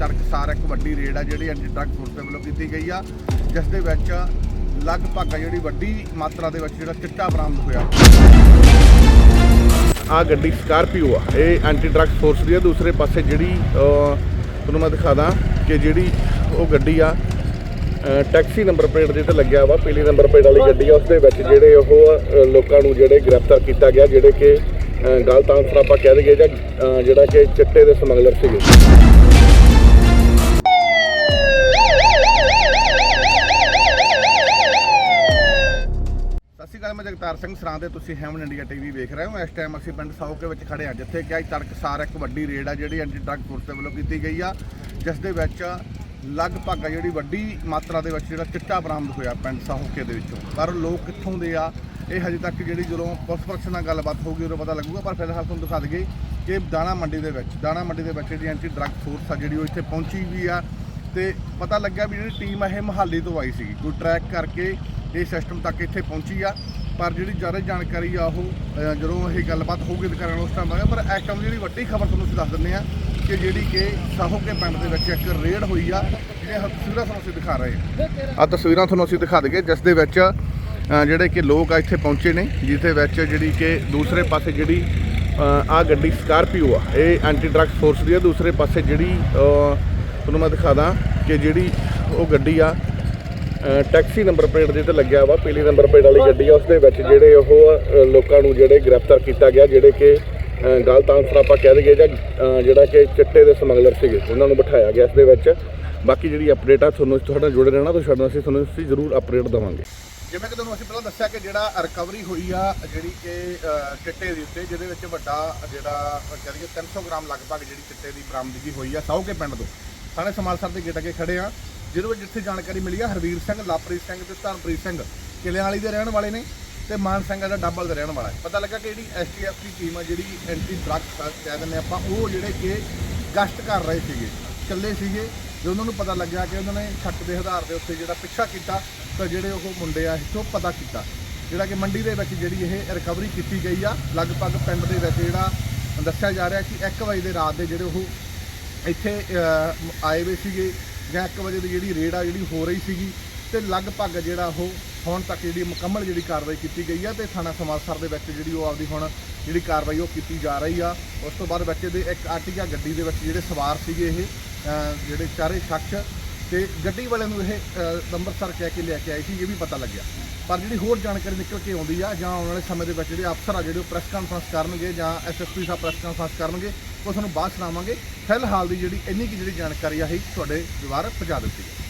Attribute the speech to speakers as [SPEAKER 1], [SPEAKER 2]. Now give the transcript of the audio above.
[SPEAKER 1] ਤੜਕਸਾਰ ਇੱਕ ਵੱਡੀ ਰੇਡ ਆ ਜਿਹੜੀ ਐਂਟੀ ਡਰੱਗ ਫੋਰਸ ਦੇ ਵੱਲੋਂ ਕੀਤੀ ਗਈ ਆ, ਜਿਸ ਦੇ ਵਿੱਚ ਲਗਭਗ ਜਿਹੜੀ ਵੱਡੀ ਮਾਤਰਾ ਦੇ ਵਿੱਚ ਜਿਹੜਾ ਚਿੱਟਾ ਬਰਾਮਦ ਹੋਇਆ। ਆ ਗੱਡੀ ਸਕਾਰਪੀਓ ਆ, ਇਹ ਐਂਟੀ ਡਰੱਗ ਫੋਰਸ ਦੀ ਆ। ਦੂਸਰੇ ਪਾਸੇ ਜਿਹੜੀ ਤੁਹਾਨੂੰ ਮੈਂ ਦਿਖਾਦਾ ਕਿ ਜਿਹੜੀ ਉਹ ਗੱਡੀ ਆ ਟੈਕਸੀ ਨੰਬਰ ਪਲੇਟ ਦੇ ਤੇ ਲੱਗਿਆ ਵਾ, ਪੀਲੀ ਨੰਬਰ ਪਲੇਟ ਵਾਲੀ ਗੱਡੀ ਆ, ਉਸ ਦੇ ਵਿੱਚ ਜਿਹੜੇ ਉਹ ਲੋਕਾਂ ਨੂੰ ਜਿਹੜੇ ਗ੍ਰਿਫਤਾਰ ਕੀਤਾ ਗਿਆ, ਜਿਹੜੇ ਕਿ ਗਲਤ ਆਨਸਰ ਆਪਾਂ ਕਹਿ ਦਈਏ ਜਾਂ ਜਿਹੜਾ ਕਿ ਚਿੱਟੇ ਦੇ ਸਮਗਲਰ ਸੀਗੇ। ਮੈਂ ਜਗਤਾਰ ਸਿੰਘ ਸਰਾਂ ਦੇ ਤੁਸੀਂ ਹੈਮਨ ਇੰਡੀਆ ਟੀਵੀ ਵੇਖ ਰਹੇ ਹੋ। ਇਸ ਟਾਈਮ ਅਸੀਂ ਪਿੰਡ ਸਾਊਕੇ ਵਿੱਚ ਖੜੇ ਹਾਂ, ਜਿੱਥੇ ਕਿ ਅੱਜ ਤੜਕਸਾਰ ਇੱਕ ਵੱਡੀ ਰੇਡ ਆ ਜਿਹੜੀ ਐਂਟੀ ਡਰੱਗ ਫੋਰਸ ਦੇ ਵੱਲੋਂ ਕੀਤੀ ਗਈ ਆ ਜਿਸ ਦੇ ਵਿੱਚ ਲਗਭਗ ਆ ਜਿਹੜੀ ਵੱਡੀ ਮਾਤਰਾ ਦੇ ਵਿੱਚ ਜਿਹੜਾ ਚਿੱਟਾ ਬਰਾਮਦ ਹੋਇਆ ਪਿੰਡ ਸਾਊਕੇ ਦੇ ਵਿੱਚੋਂ। ਪਰ ਲੋਕ ਕਿੱਥੋਂ ਦੇ ਆ, ਇਹ ਹਜੇ ਤੱਕ ਜਿਹੜੀ ਜਦੋਂ ਪੁਲਿਸ ਪਰਸਨ ਨਾਲ ਗੱਲਬਾਤ ਹੋਊਗੀ, ਉਦੋਂ ਪਤਾ ਲੱਗੂਗਾ, ਪਰ ਫਿਲਹਾਲ ਤੁਹਾਨੂੰ ਦਿਖਾ ਦਈਏ ਕਿ ਦਾਣਾ ਮੰਡੀ ਦੇ ਵਿੱਚ, ਦਾਣਾ ਮੰਡੀ ਦੇ ਵਿੱਚ ਜਿਹੜੀ ਐਂਟੀ ਡਰੱਗ ਫੋਰਸ ਆ ਜਿਹੜੀ ਉਹ ਇੱਥੇ ਪਹੁੰਚੀ ਵੀ ਆ ਤੇ ਪਤਾ ਲੱਗਿਆ ਵੀ ਜਿਹੜੀ ਟੀਮ ਆ, ਇਹ ਮਹਾਲੀ ਤੋਂ ਆਈ ਸੀ ਕੋਈ ਟਰੈਕ ਕਰਕੇ ਇਹ ਸਿਸਟਮ ਤੱਕ ਇੱਥੇ ਪਹੁੰਚੀ ਆ। ਪਰ ਜਿਹੜੀ ਜ਼ਿਆਦਾ ਜਾਣਕਾਰੀ ਆ ਉਹ ਅਹ, ਜਦੋਂ ਇਹ ਗੱਲਬਾਤ ਹੋਊਗੀ ਦੁਕਾਨਾਂ ਉਸ ਟਾਈਮ ਆਗਾ ਪਰ ਇਸ ਟਾਈਮ ਜਿਹੜੀ ਵੱਡੀ ਖਬਰ ਤੁਹਾਨੂੰ ਅਸੀਂ ਦੱਸ ਦਿੰਦੇ ਆ ਕਿ ਜਿਹੜੀ ਕਿ ਸਾਹੋਕੇ ਪਿੰਡ ਦੇ ਵਿੱਚ ਇੱਕ ਰੇਡ ਹੋਈ ਆ ਜਿਹੜੀਆਂ ਹੁਣ ਤਸਵੀਰਾਂ ਤੁਹਾਨੂੰ ਅਸੀਂ ਦਿਖਾ ਰਹੇ ਹਾਂ। ਆ ਤਸਵੀਰਾਂ ਤੁਹਾਨੂੰ ਅਸੀਂ ਦਿਖਾ ਦਈਏ ਜਿਸ ਦੇ ਵਿੱਚ ਅਹ, ਜਿਹੜੇ ਕਿ ਲੋਕ ਆ ਇੱਥੇ ਪਹੁੰਚੇ ਨੇ ਜਿਸ ਦੇ ਵਿੱਚ ਜਿਹੜੀ ਕਿ ਦੂਸਰੇ ਪਾਸੇ ਜਿਹੜੀ ਆ ਗੱਡੀ ਸਕਾਰਪੀਓ ਆ ਇਹ ਐਂਟੀ ਡਰੱਗ ਫੋਰਸ ਦੀ ਆ। ਦੂਸਰੇ ਪਾਸੇ ਜਿਹੜੀ ਅਹ, ਤੁਹਾਨੂੰ ਮੈਂ ਦਿਖਾਦਾ ਕਿ ਜਿਹੜੀ ਉਹ ਗੱਡੀ ਆ ਟੈਕਸੀ ਨੰਬਰ ਪਲੇਟ ਦੇ ਤੇ ਲੱਗਿਆ ਵਾ ਪੀਲੀ ਨੰਬਰ ਪਲੇਟ ਵਾਲੀ ਗੱਡੀ ਆ ਉਸ ਦੇ ਵਿੱਚ ਜਿਹੜੇ ਉਹ ਲੋਕਾਂ ਨੂੰ ਜਿਹੜੇ ਗ੍ਰਿਫਤਾਰ ਕੀਤਾ ਗਿਆ ਜਿਹੜੇ ਕਿ ਅਹ, ਗਲਤ ਆਨਸਰ ਆਪਾਂ ਕਹਿ ਦਈਏ ਜਾਂ ਜਿਹੜਾ ਕਿ ਚਿੱਟੇ ਦੇ ਸਮਗਲਰ ਸੀਗੇ ਉਹਨਾਂ ਨੂੰ ਬਿਠਾਇਆ ਗਿਆ ਇਸ ਦੇ ਵਿੱਚ। ਬਾਕੀ ਜਿਹੜੀ ਅਪਡੇਟ ਆ ਤੁਹਾਨੂੰ ਤੁਹਾਡਾ ਜੁੜੇ ਰਹਿਣਾ ਤੋਂ ਛੱਡਣਾ ਅਸੀਂ ਤੁਹਾਨੂੰ ਅਸੀਂ ਜ਼ਰੂਰ ਅਪਡੇਟ ਦਵਾਂਗੇ। ਜਿਵੇਂ ਕਿ ਤੁਹਾਨੂੰ ਅਸੀਂ ਪਹਿਲਾਂ ਦੱਸਿਆ ਕਿ ਜਿਹੜਾ ਰਿਕਵਰੀ ਹੋਈ ਆ ਜਿਹੜੀ ਕਿ ਚਿੱਟੇ ਦੇ ਉੱਤੇ ਜਿਹਦੇ ਵਿੱਚ ਵੱਡਾ ਜਿਹੜਾ ਕਹਿ ਦਈਏ 300 ਗ੍ਰਾਮ ਲਗਭਗ ਜਿਹੜੀ ਚਿੱਟੇ ਦੀ ਬਰਾਮਦਗੀ ਹੋਈ ਆ ਸਾਹੋਕੇ ਪਿੰਡ ਤੋਂ। ਥਾਣੇ ਸਮਾਲਸਰ ਦੇ ਗੇਟ ਅੱਗੇ ਖੜੇ ਆ। ਜਿਹਦੇ ਵਿੱਚ ਜਿੱਥੇ ਜਾਣਕਾਰੀ ਮਿਲੀ ਆ, ਹਰਵੀਰ ਸਿੰਘ ਲਾਪ੍ਰੀਤ ਸਿੰਘ ਤੇ ਧਰਮਪ੍ਰੀਤ ਸਿੰਘ। ਕਿਲਿਆਂ ਵਾਲੀ ਦੇ ਰਹਿਣ ਵਾਲੇ ਨੇ ਤੇ ਮਾਨ ਸਿੰਘ ਜਿਹੜਾ ਡੱਬਲ ਦਾ ਰਹਿਣ ਵਾਲਾ ਹੈ। ਪਤਾ ਲੱਗਾ ਕਿ ਜਿਹੜੀ ਐਸਟੀਐਫ ਦੀ ਟੀਮ ਆ, ਜਿਹੜੀ ਐਂਟੀ ਡਰੱਗ ਕਹਿ ਦਿੰਦੇ ਆਪਾਂ, ਉਹ ਜਿਹੜੇ ਕਿ ਗਸ਼ਤ ਕਰ ਰਹੇ ਸੀਗੇ, ਇਕੱਲੇ ਸੀਗੇ। ਜਦੋਂ ਉਹਨਾਂ ਨੂੰ ਪਤਾ ਲੱਗਿਆ ਕਿ ਉਹਨਾਂ ਨੇ ਸ਼ੱਕ ਦੇ ਆਧਾਰ ਦੇ ਉੱਤੇ ਜਿਹੜਾ ਪਿੱਛਾ ਕੀਤਾ, ਤਾਂ ਜਿਹੜੇ ਉਹ ਮੁੰਡੇ ਆ, ਇੱਥੋਂ ਪਤਾ ਕੀਤਾ। ਜਿਹੜਾ ਕਿ ਮੰਡੀ ਦੇ ਵਿੱਚ ਜਿਹੜੀ ਇਹ ਰਿਕਵਰੀ ਕੀਤੀ ਗਈ ਆ, ਲਗਭਗ ਪਿੰਡ ਦੇ ਵਿੱਚ ਜਿਹੜਾ ਦੱਸਿਆ ਜਾ ਰਿਹਾ ਕਿ 1 ਵਜੇ ਦੇ ਰਾਤ ਦੇ ਜਿਹੜੇ ਉਹ ਇੱਥੇ ਆਏ ਹੋਏ ਸੀਗੇ। ਜਾਂ 1 ਵਜੇ ਦੀ ਜਿਹੜੀ ਰੇਡ ਆ, ਜਿਹੜੀ ਹੋ ਰਹੀ ਸੀਗੀ, ਤੇ ਲਗਭਗ ਜਿਹੜਾ ਉਹ ਹੁਣ ਤੱਕ ਜਿਹੜੀ ਮੁਕੰਮਲ ਜਿਹੜੀ ਕਾਰਵਾਈ ਕੀਤੀ ਗਈ ਆ, ਤੇ ਥਾਣਾ ਸਮਾਜਸਰ ਦੇ ਵਿੱਚ ਜਿਹੜੀ ਉਹ ਆਪਦੀ ਹੁਣ ਜਿਹੜੀ ਕਾਰਵਾਈ ਉਹ ਕੀਤੀ ਜਾ ਰਹੀ ਆ। ਉਸ ਤੋਂ ਬਾਅਦ ਬੱਚੇ ਦੇ ਇੱਕ ਆਰਟੀਆ ਗੱਡੀ ਦੇ ਵਿੱਚ ਜਿਹੜੇ ਸਵਾਰ ਸੀਗੇ ਇਹ ਜਿਹੜੇ ਚਾਰੇ ਸ਼ਖਸ ਤੇ ਗੱਡੀ ਵਾਲਿਆਂ ਨੂੰ ਇਹ ਅੰਮ੍ਰਿਤਸਰ ਕਹਿ ਕੇ ਲੈ ਕੇ ਆਏ ਸੀ, ਇਹ ਵੀ ਪਤਾ ਲੱਗਿਆ। ਪਰ ਜਿਹੜੀ ਹੋਰ ਜਾਣਕਾਰੀ ਨਿਕਲ ਕੇ ਆਉਂਦੀ ਆ, ਜਾਂ ਆਉਣ ਵਾਲੇ ਸਮੇਂ ਦੇ ਵਿੱਚ ਜਿਹੜੇ ਅਫਸਰ ਆ, ਜਿਹੜੇ ਉਹ ਪ੍ਰੈਸ ਕਾਨਫਰੰਸ ਕਰਨਗੇ, ਜਾਂ ਐਸਐਸਪੀ ਸਾਹਿਬ ਪ੍ਰੈਸ ਕਾਨਫਰੰਸ ਕਰਨਗੇ, ਉਹ ਤੁਹਾਨੂੰ ਬਾਅਦ ਸੁਣਾਵਾਂਗੇ। ਫਿਲਹਾਲ ਦੀ ਜਿਹੜੀ ਇੰਨੀ ਕੀ ਜਿਹੜੀ ਜਾਣਕਾਰੀ ਆ ਹੀ ਤੁਹਾਡੇ ਦੁਆਰਾ ਪਹੁੰਚਾ ਦਿੱਤੀ ਹੈ।